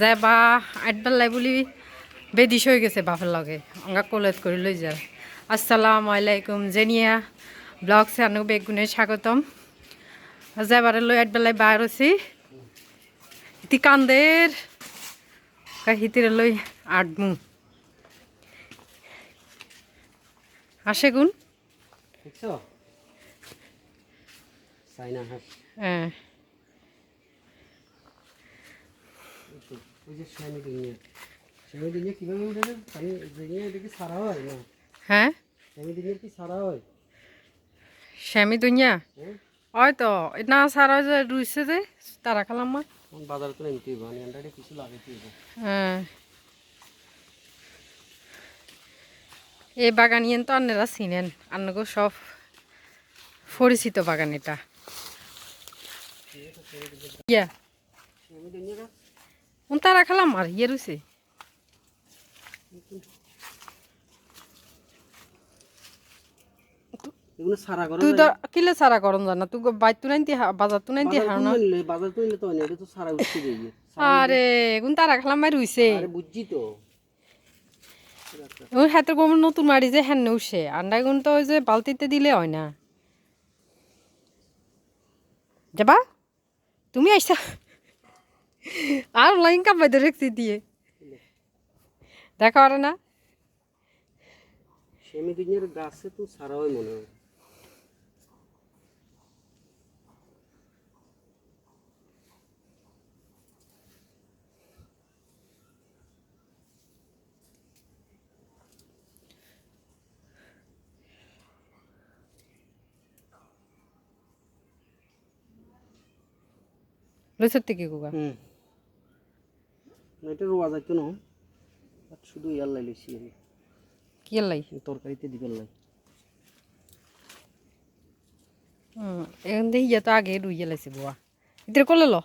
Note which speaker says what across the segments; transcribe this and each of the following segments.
Speaker 1: যায় বা আটবেলাই বুলি বেদিস হয়ে গেছে বাপের লগে। অঙ্গা কলেজ করে লই যায়। আসসালাম আলাইকুম জেনিয়া। ব্লগ চ্যানেল বেগুনে স্বাগতম। যাবারে লই আটবেলাই বাইর হছি। ইতি কান্দের হিতিরে লই আটমু আসে গুণ হ্যাঁ
Speaker 2: ওই যে কীভাবে এটা কি সারা হয় না।
Speaker 1: হ্যাঁ?
Speaker 2: কি সারা হয়?
Speaker 1: শ্যামি দুনিয়া?
Speaker 2: হ্যাঁ।
Speaker 1: তো না সারা যে রুইছে যে তারা খালাম মা।
Speaker 2: আমার তো নিতে হইব আন্ডারে কিছু লাগাইতে হইব।
Speaker 1: হ্যাঁ। এই তো আপনারা চিনেন আপনাকে সব পরিচিত বাগান এটা। ইয়া
Speaker 2: স্বামী দুনিয়া গাছ
Speaker 1: উন তারা খালাম আর ইয়ে
Speaker 2: করে
Speaker 1: তুই তো কিলে সারা করন জানা? তুই বাইর তু নাইতে বাজার তু নাইতে
Speaker 2: বাজার
Speaker 1: হার
Speaker 2: তো
Speaker 1: না?
Speaker 2: নিলে বাজার তো নিলে তো না এটা তো সারা উঠতে গিয়ে
Speaker 1: আরে কোন তারা খালাম মাই রুইছে।
Speaker 2: আরে বুঝছি তো।
Speaker 1: ওই হাতের নতুন মারি যে হ্যান উঠছে আন্ডা গুণ তো ওই যে বালতিতে দিলে হয় না। যাবা? তুমি আইসা আর লাইন কামাই তো রেখছি দিয়ে দেখা পারে না
Speaker 2: স্বামী দুনিয়ার গাছে তো সারা হয় মনে হয়
Speaker 1: লইসর থেকে কুকা
Speaker 2: হুম এটা রোয়া যাইতো না শুধু ইয়ার লাই লইছি আমি।
Speaker 1: কি লাই?
Speaker 2: তরকারিতে দিবেন লাই।
Speaker 1: হুম এখন দেখি তো আগে রুইয়ে লাইছে বুয়া। ইতির করলে লো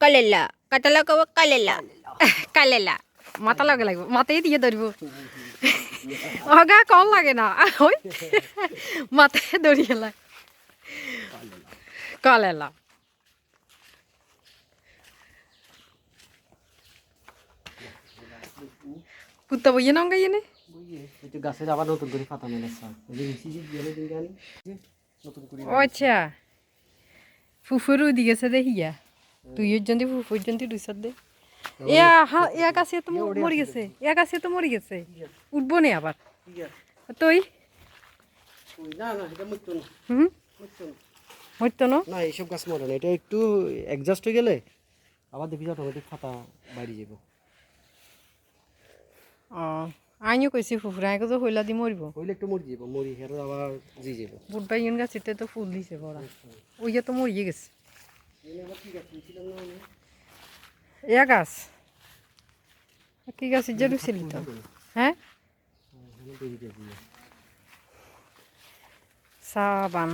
Speaker 1: কালেলা কাটালা কব কালেলা? কালেলা। মাথা লগে লাগবে মাথায় দিয়ে ধরব। অগা কম লাগে না ওই। মাথায় ধরিয়ে লাগ কালেলা। কুত্তা বইয়ে নাম গাইয়ে নে।
Speaker 2: গাছের আবার নতুন করে পাতা
Speaker 1: ও আচ্ছা। ফুফুরু দিয়েছে দেখিয়া তুই জন্দি ফুফুর জন্দি দুইসার দে। এয়া হা এয়া কাছে তো মরি গেছে। এয়া কাছে তো মরি গেছে। উঠবো নে আবার। তুই?
Speaker 2: মরতো না।
Speaker 1: হুম?
Speaker 2: মরতো না।
Speaker 1: মরতো না?
Speaker 2: না এইসব গাছ মরে না। এটা একটু অ্যাডজাস্ট হয়ে গেলে আবার দেখি অটোমেটিক পাতা বাড়ি যাব।
Speaker 1: আইনিও কইছি ফুফুরা আইকে তো হইলা দি মরিব
Speaker 2: হইলে একটু মরি যাব মরি হেরো আবার জি যাব।
Speaker 1: বুধবার ইউন গাছিতে তো ফুল দিছে বড়া ওইয়া তো মরিয়ে গেছে। এয়া গাছ। কি গাছ যে রুছিলি তো? হ্যাঁ সাবান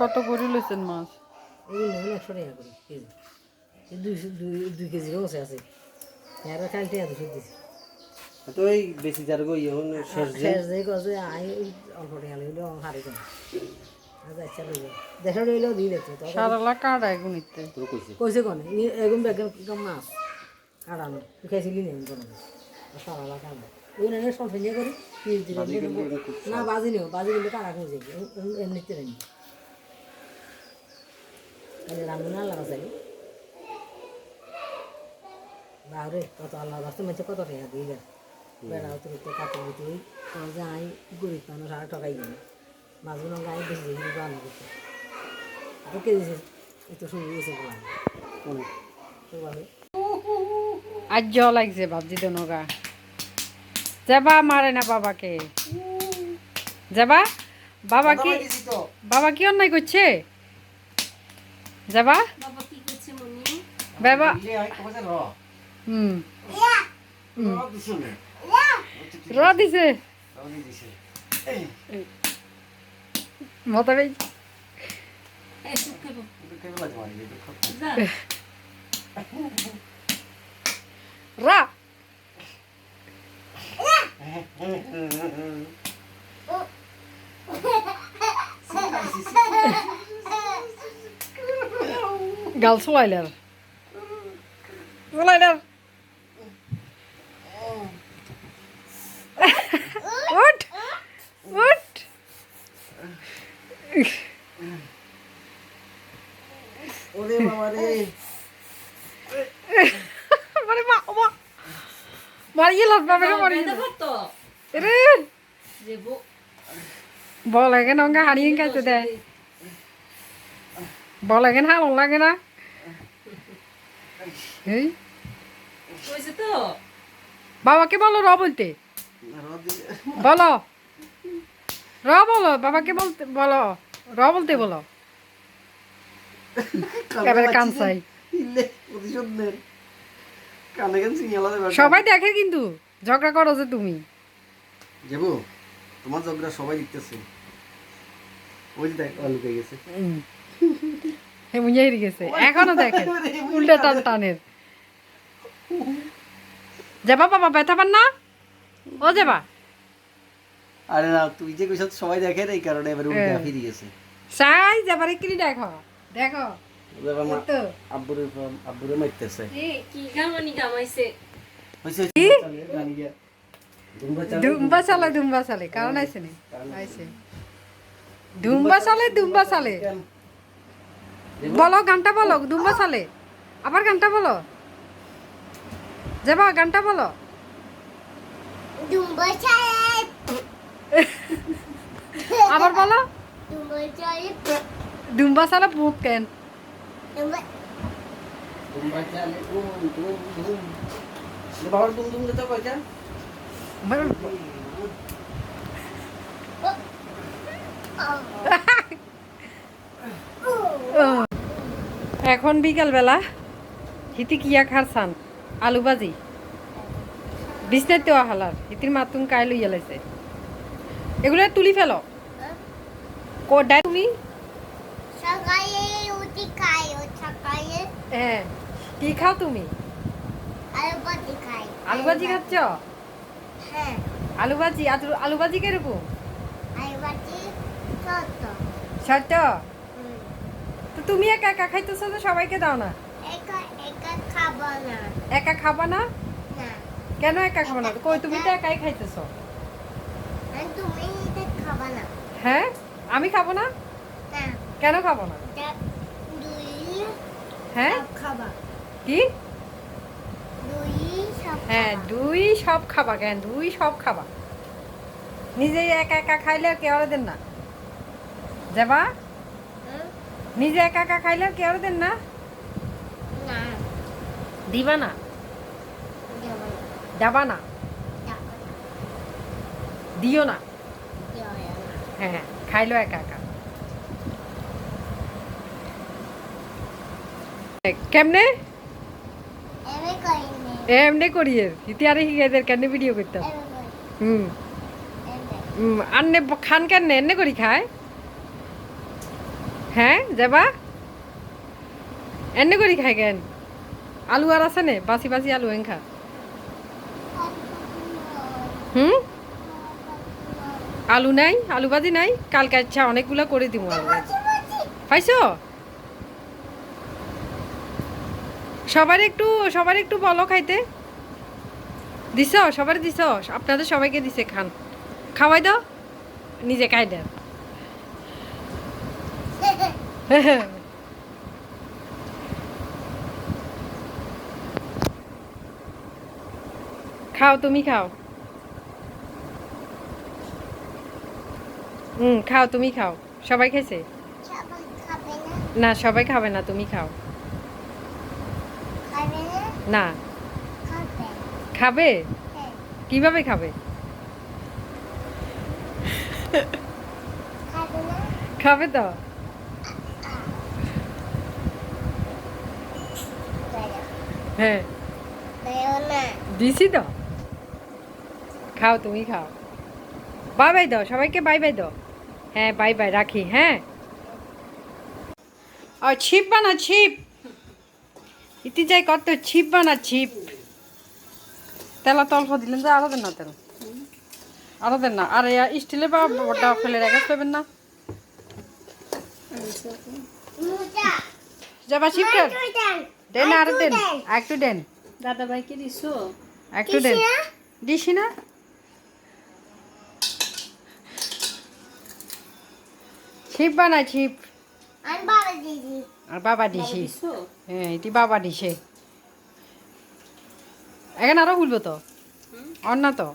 Speaker 1: কত করে লইছেন মাছ?
Speaker 3: এই একশো টাকা করে কেজি দুই দুই কেজিরও আছে আছে। এর খালি টাকা দুশো দিছি।
Speaker 2: তো এই বেশি যার গো ইহন শেষ যে।
Speaker 3: শেষ দিয়ে কছে আই অল্প টাকা লইলে হারে কেন দেখা লইলেও দিয়ে দেখছ তো
Speaker 1: সারালা কাটায় গুনিতে।
Speaker 2: তোর কইছে?
Speaker 3: কইছে কোন? এরকম বেগেন কম মাছ। কাটানো তুই খাইছিলি না? কোন সারালা কাটা ওই না সব ফেলে করি না বাজি নিও বাজি দিলে কাটা খুঁজে। এমনিতে নেই। খালি রান্না লাগা চাই বাহরে কত আল্লাহ রাস্তা মেছে কত টাকা দিয়ে গেল বেড়াও তো তো কাপড় বুঝি যে আই গরিব মানুষ আর ঠকাই গেল মাছগুলো গায়ে বেশি দিয়ে রান্না করতে তো কে বলা
Speaker 2: কোন
Speaker 1: আজ জ লাগছে ভাবজি তো নগা যাবা মারে না বাবাকে যাবা বাবা কি বাবা কি অন্যায় করছে যাবা বাবা হুম র দিছে মতাবে রা গাল চলাইলার চলাইলার উঠ
Speaker 2: ওরে বাবা রে।
Speaker 1: মানে মা মা। মারিয়ে লাগ বাবা রে মারিয়ে রে বল লাগে না অঙ্গা হারিয়ে খাইতে দে। বল লাগে না হাল লাগে না। এই। বাবাকে বলো র বলতে। বলো। র বলো বাবাকে বলতে বলো। র বলতে বলো। এবারে কান চাই।
Speaker 2: ইলে প্রতিশোধ নেন কানে কান সিঙ্গালা দেবে
Speaker 1: সবাই দেখে কিন্তু ঝগড়া করো যে তুমি।
Speaker 2: যাব তোমার ঝগড়া সবাই দেখতেছে ওই যে দেখ লুকে গেছে।
Speaker 1: গেছে। এখনও দেখে। উল্টা টান টানের। যাবা বাবা ব্যথা পান না? ও যাবা
Speaker 2: আরে না তুই যে কইছ সবাই দেখে না এই কারণে এবার উল্টা
Speaker 1: হ্যাঁ।
Speaker 2: ফিরে গেছে।
Speaker 1: চাই যাবার কি দেখো দেখো
Speaker 2: এবার মা
Speaker 1: এই তো।
Speaker 2: আব্বুরে আব্বুরে
Speaker 4: কি গামানি গামাইছে
Speaker 2: হইছে
Speaker 1: কি?
Speaker 2: গানি গিয়া দুম্বা চালে
Speaker 1: দুম্বা চালে কারণ আইছে নি? আইছে। দুম্বা চালে দুম্বা চালে। বলো গানটা বলো দুম্বা চালে। আবার গানটা বলো। যাবা গানটা বলো।
Speaker 5: চালে।
Speaker 1: আবার বলো।
Speaker 5: চালে।
Speaker 1: দুম্বা চালে ভূত কেন এখন বিকাল বেলা হিতি কিয়া খারছান আলু ভাজি। দেওয়া হালার হিতির মাতুন কাই লইয়া লাইছে এগুলো তুলি ফেলো। কোডাই তুমি
Speaker 5: সকালে উঠি খাই সকালে।
Speaker 1: হ্যাঁ কি খাও তুমি?
Speaker 5: আলু ভাজি খাই।
Speaker 1: আলু ভাজি খাচ্ছ?
Speaker 5: হ্যাঁ।
Speaker 1: আলু ভাজি? আলু আলু ভাজি কীরকম?
Speaker 5: আলু ভাজি ছোট।
Speaker 1: সত্য তো তুমি একা একা খাইতেছো তো সবাইকে দাও না?
Speaker 5: একা একা খাব না।
Speaker 1: একা খাবা না?
Speaker 5: না।
Speaker 1: কেন একা খাবা না? কই তুমি তো একাই খাইতেছো।
Speaker 5: তুমি এটা খাবা না।
Speaker 1: হ্যাঁ? আমি খাব না? কেন খাব না? হ্যাঁ?
Speaker 5: খাবা।
Speaker 1: কি? হ্যাঁ দুই সব খাবা কেন? দুই সব খাবা। নিজে একা একা খাইলে আর কেউ দেন না। যাবা? নিজে একা একা খাইলে আর কেউ দেন না?
Speaker 5: না।
Speaker 1: দিবা না? যাবা না। দিও না? হ্যাঁ খাইলো একা একা। কেমনে?
Speaker 5: এমনি
Speaker 1: এমনি করিয়ে? ইতিহারে শিখাইদের কেন ভিডিও করতাম
Speaker 5: এমনি করি
Speaker 1: হুম।
Speaker 5: এমনি।
Speaker 1: হুম আন্নে খান কেন এনে করি খায়? হ্যাঁ যাবা? এনে করি খায় কেন? আলু আর আছে নে? বাসি বাসি আলু এন খা। হুম? আলু নাই আলু ভাজি নাই? কালকে আচ্ছা অনেকগুলো করে দিব আলু ভাজি। পাইছো সবার একটু সবার একটু বলো খাইতে। দিছ? সবার দিছ? আপনাদের সবাইকে দিছে খান। খাওয়াই দাও। নিজে খাই দেন। খাও তুমি খাও। হুম খাও তুমি খাও। সবাই খেয়েছে
Speaker 5: না
Speaker 1: সবাই খাবে না তুমি খাও।
Speaker 5: না। খাবে?
Speaker 1: কীভাবে খাবে?
Speaker 5: খাবে
Speaker 1: তো? হ্যাঁ। দিছি তো। খাও, তুমি খাও। বাই বাই দাও, সবাইকে বাই বাই দাও। হ্যাঁ বাই বাই রাখি হ্যাঁ। ও ছিপ বানা ছিপ। ইতি যাই কত ছিপ বানা ছিপ। তেলা তল্প দিলেন যে আরও দেন না তেল। আরও দেন না। আর স্টিলে বা বড়টা ফেলে রেখে দেবেন না। যাবা কর দেন আর দেন। একটু দেন।
Speaker 4: দাদা ভাইকে দিছো
Speaker 1: একটু দেন। দিছি না। ছিপ বানাই ছিপ।
Speaker 5: আমি বাবা দিদি
Speaker 1: আর বাবা দিছি। হ্যাঁ এটি বাবা দিছে। এখানে আরও খুলবো তো? অন্য তো?